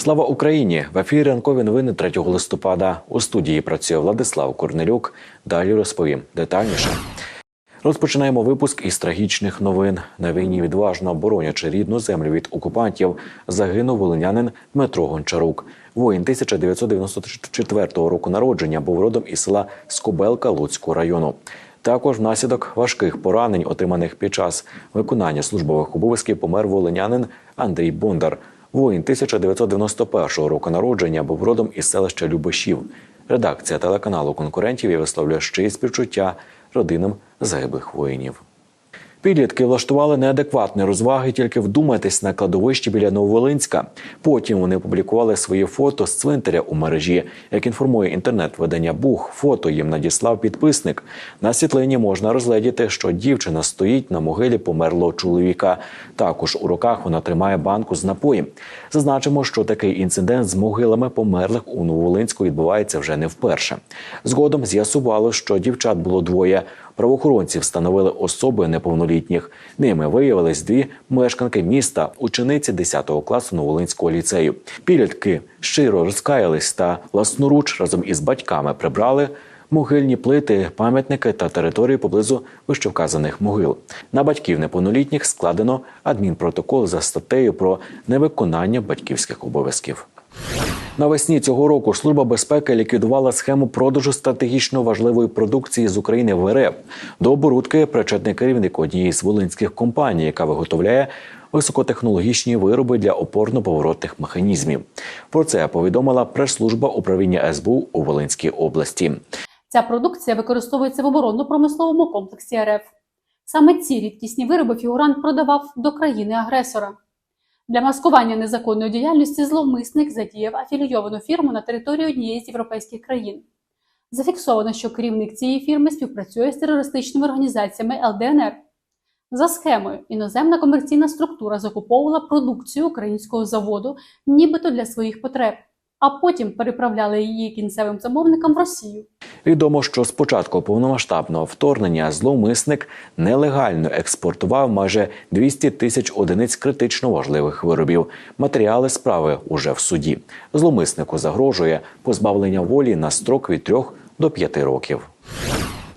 Слава Україні! В ефірі ранкові новини 3 листопада. У студії працює Владислав Корнелюк. Далі розповім детальніше. Розпочинаємо випуск із трагічних новин. На війні відважно боронячи рідну землю від окупантів, загинув волинянин Дмитро Гончарук. Воїн 1994 року народження був родом із села Скобелка Луцького району. Також внаслідок важких поранень, отриманих під час виконання службових обов'язків, помер волинянин Андрій Бондар. Воїн 1991 року народження був родом із селища Любешів. Редакція телеканалу конкурентів і висловлює щирі співчуття родинам загиблих воїнів. Підлітки влаштували неадекватні розваги, тільки вдумайтесь на кладовищі біля Нововолинська. Потім вони опублікували свої фото з цвинтаря у мережі. Як інформує інтернет-видання Бух, фото їм надіслав підписник. На світлині можна розгледіти, що дівчина стоїть на могилі померлого чоловіка. Також у руках вона тримає банку з напоєм. Зазначимо, що такий інцидент з могилами померлих у Нововолинську відбувається вже не вперше. Згодом з'ясувало, що дівчат було двоє. Правоохоронці встановили особи неповнолітніх. Ними виявились дві мешканки міста, учениці 10 класу Новолинського ліцею. Підлітки щиро розкаялись та власноруч разом із батьками прибрали могильні плити, пам'ятники та території поблизу вищевказаних могил. На батьків неповнолітніх складено адмінпротокол за статтею про невиконання батьківських обов'язків. Навесні цього року служба безпеки ліквідувала схему продажу стратегічно важливої продукції з України в РФ. До оборудки причетний керівник однієї з волинських компаній, яка виготовляє високотехнологічні вироби для опорно-поворотних механізмів. Про це повідомила прес-служба управління СБУ у Волинській області. Ця продукція використовується в оборонно-промисловому комплексі РФ. Саме ці рідкісні вироби фігурант продавав до країни-агресора. Для маскування незаконної діяльності зловмисник задіяв афілійовану фірму на території однієї з європейських країн. Зафіксовано, що керівник цієї фірми співпрацює з терористичними організаціями ЛДНР. За схемою, іноземна комерційна структура закуповувала продукцію українського заводу, нібито для своїх потреб, а потім переправляла її кінцевим замовникам в Росію. Відомо, що з початку повномасштабного вторгнення зловмисник нелегально експортував майже 200 тисяч одиниць критично важливих виробів. Матеріали справи уже в суді. Зловмиснику загрожує позбавлення волі на строк від 3 до 5 років.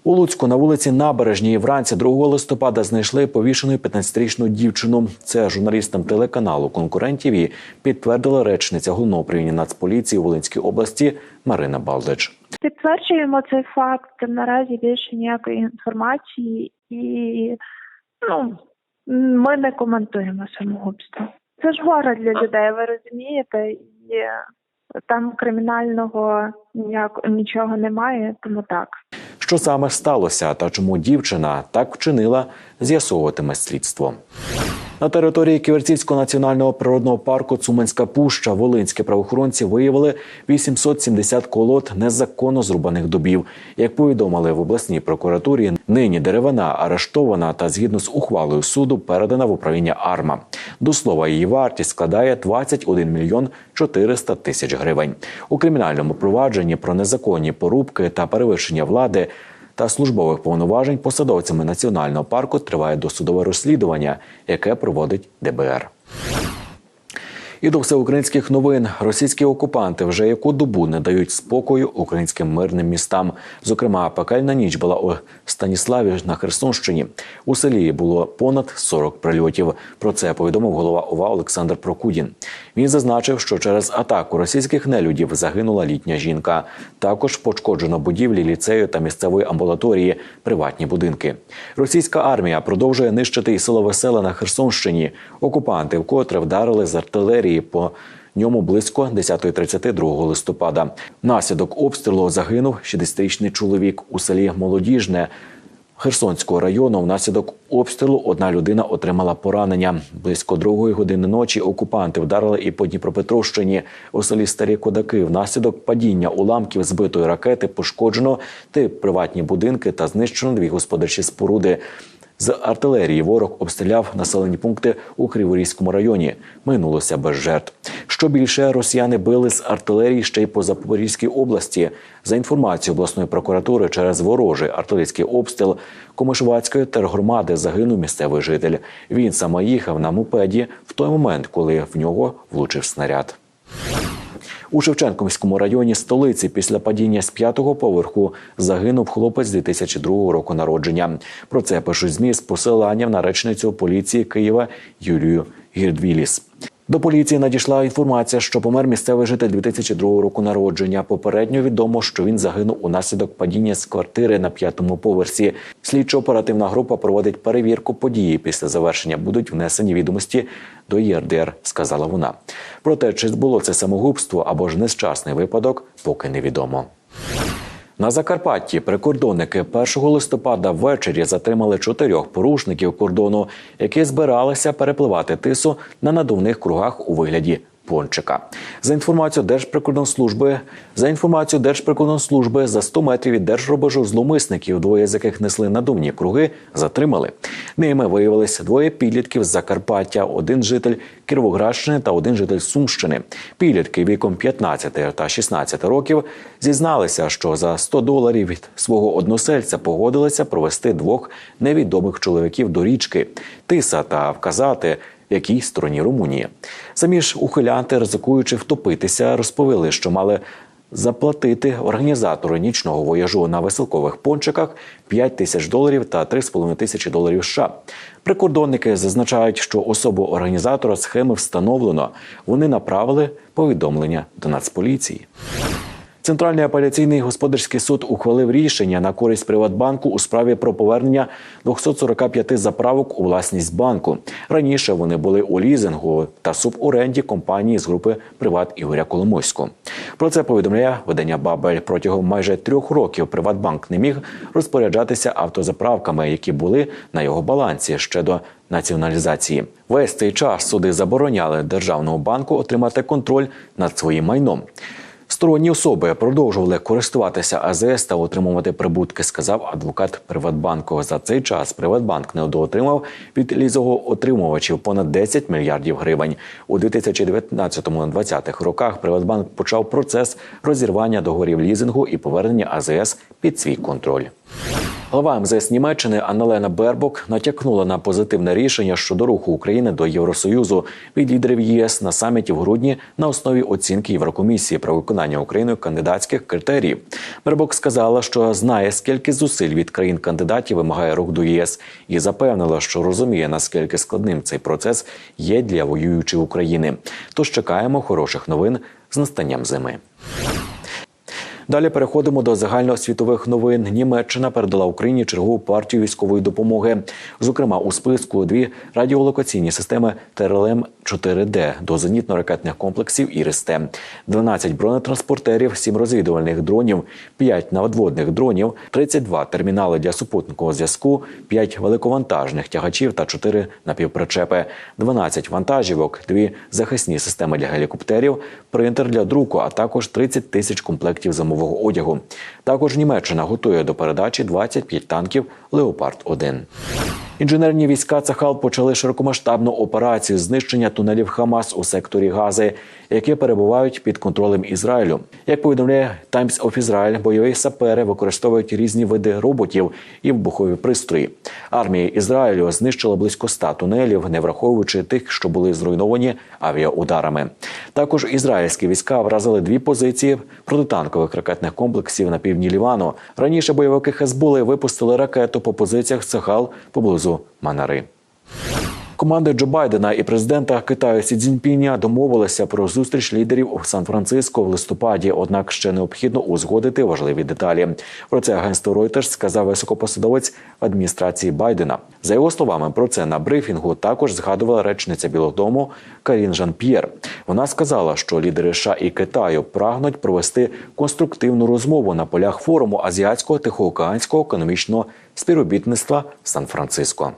У Луцьку на вулиці Набережній вранці 2 листопада знайшли повішену 15-річну дівчину. Це журналістам телеканалу конкурентів і підтвердила речниця головного управління Нацполіції у Волинській області Марина Балдич. Підтверджуємо цей факт. Наразі більше ніякої інформації, і ну ми не коментуємо самогубство. Це ж горе для людей, ви розумієте, і там кримінального ніяк нічого немає, тому так. Що саме сталося та чому дівчина так вчинила, з'ясовуватиме слідство. На території Ківерцівського національного природного парку Цуменська Пуща волинські правоохоронці виявили 870 колод незаконно зрубаних дубів. Як повідомили в обласній прокуратурі, нині деревина арештована та згідно з ухвалою суду передана в управління АРМА. До слова, її вартість складає 21 мільйон 400 тисяч гривень. У кримінальному провадженні про незаконні порубки та перевищення влади та службових повноважень посадовцями національного парку триває досудове розслідування, яке проводить ДБР. І до всеукраїнських новин російські окупанти вже яку добу не дають спокою українським мирним містам. Зокрема, пекельна ніч була у Станіславі на Херсонщині. У селі було понад 40 прильотів. Про це повідомив голова ОВА Олександр Прокудін. Він зазначив, що через атаку російських нелюдів загинула літня жінка. Також пошкоджено будівлі ліцею та місцевої амбулаторії, приватні будинки. Російська армія продовжує нищити і село Веселе на Херсонщині. Окупанти вкотре вдарили з артилерії по ньому близько 10.32 листопада. Внаслідок обстрілу загинув 60-річний чоловік у селі Молодіжне. Херсонського району внаслідок обстрілу одна людина отримала поранення. Близько другої години ночі окупанти вдарили і по Дніпропетровщині у селі Старі Кодаки. Внаслідок падіння уламків збитої ракети пошкоджено три приватні будинки та знищено дві господарчі споруди. З артилерії ворог обстріляв населені пункти у Криворізькому районі. Минулося без жертв. Що більше росіяни били з артилерії ще й по Запорізькій області. За інформацією обласної прокуратури, через ворожий артилерійський обстріл Комишвацької тергромади загинув місцевий житель. Він саме їхав на мопеді в той момент, коли в нього влучив снаряд. У Шевченківському районі столиці після падіння з п'ятого поверху загинув хлопець 2002 року народження. Про це пишуть змі з посиланням на речницю поліції Києва Юлію Гірдвіліс. До поліції надійшла інформація, що помер місцевий житель 2002 року народження. Попередньо відомо, що він загинув унаслідок падіння з квартири на п'ятому поверсі. Слідчо-оперативна група проводить перевірку події. Після завершення будуть внесені відомості до ЄРДР, сказала вона. Проте, чи було це самогубство або ж нещасний випадок, поки невідомо. На Закарпатті прикордонники 1 листопада ввечері затримали чотирьох порушників кордону, які збиралися перепливати тису на надувних кругах у вигляді пончика. За інформацією Держприкордонслужби, за інформацією Держприкордонслужби, за 100 метрів від держрубежу зловмисників, двоє з яких несли надувні круги, затримали. Ними виявилися двоє підлітків з Закарпаття, один житель Кіровоградщини та один житель Сумщини. Підлітки віком 15 та 16 років зізналися, що за 100 доларів від свого односельця погодилися провести двох невідомих чоловіків до річки Тиса та вказати, якій стороні Румунії. Самі ж ухилянти, ризикуючи втопитися, розповіли, що мали заплатити організатору нічного вояжу на веселкових пончиках 5 тисяч доларів та 3,5 тисячі доларів США. Прикордонники зазначають, що особу організатора схеми встановлено. Вони направили повідомлення до Нацполіції. Центральний апеляційний господарський суд ухвалив рішення на користь Приватбанку у справі про повернення 245 заправок у власність банку. Раніше вони були у лізингу та суборенді компанії з групи Приват Ігоря Коломойського. Про це повідомляє видання Бабель. Протягом майже трьох років Приватбанк не міг розпоряджатися автозаправками, які були на його балансі ще до націоналізації. Весь цей час суди забороняли державному банку отримати контроль над своїм майном. Сторонні особи продовжували користуватися АЗС та отримувати прибутки, сказав адвокат Приватбанку. За цей час Приватбанк недоотримав від лізого-отримувачів понад 10 мільярдів гривень. У 2019-2020 роках Приватбанк почав процес розірвання договорів лізингу і повернення АЗС під свій контроль. Глава МЗС Німеччини Анналена Бербок натякнула на позитивне рішення щодо руху України до Євросоюзу від лідерів ЄС на саміті в грудні на основі оцінки Єврокомісії про виконання Україною кандидатських критеріїв. Бербок сказала, що знає, скільки зусиль від країн-кандидатів вимагає рух до ЄС, і запевнила, що розуміє наскільки складним цей процес є для воюючої України. Тож чекаємо хороших новин з настанням зими. Далі переходимо до загальноосвітових новин. Німеччина передала Україні чергову партію військової допомоги. Зокрема, у списку дві радіолокаційні системи ТРЛМ 4Д до зенітно-ракетних комплексів «Ірис-Т», 12 бронетранспортерів, 7 розвідувальних дронів, 5 надводних дронів, 32 термінали для супутникового зв'язку, 5 великовантажних тягачів та 4 напівпричепи, 12 вантажівок, 2 захисні системи для гелікоптерів, принтер для друку, а також 30 тисяч комплектів зимового одягу. Також Німеччина готує до передачі 25 танків Леопард 1 Інженерні війська Цахал почали широкомасштабну операцію знищення тунелів Хамас у секторі Гази, які перебувають під контролем Ізраїлю. Як повідомляє Times of Israel, бойові сапери використовують різні види роботів і вибухові пристрої. Армія Ізраїлю знищила близько 100 тунелів, не враховуючи тих, що були зруйновані авіаударами. Також ізраїльські війська вразили дві позиції протитанкових ракетних комплексів на півдні Лівану. Раніше бойовики Хезбули випустили ракету по позиціях Цахал поблизу Манари. Команди Джо Байдена і президента Китаю Сі Цзіньпіня домовилися про зустріч лідерів у Сан-Франциско в листопаді. Однак ще необхідно узгодити важливі деталі. Про це агентство Reuters сказав високопосадовець адміністрації Байдена. За його словами, про це на брифінгу також згадувала речниця Білого Дому Карін Жан П'єр. Вона сказала, що лідери США і Китаю прагнуть провести конструктивну розмову на полях форуму азіатського тихоокеанського економічного співробітництва в Сан-Франциско.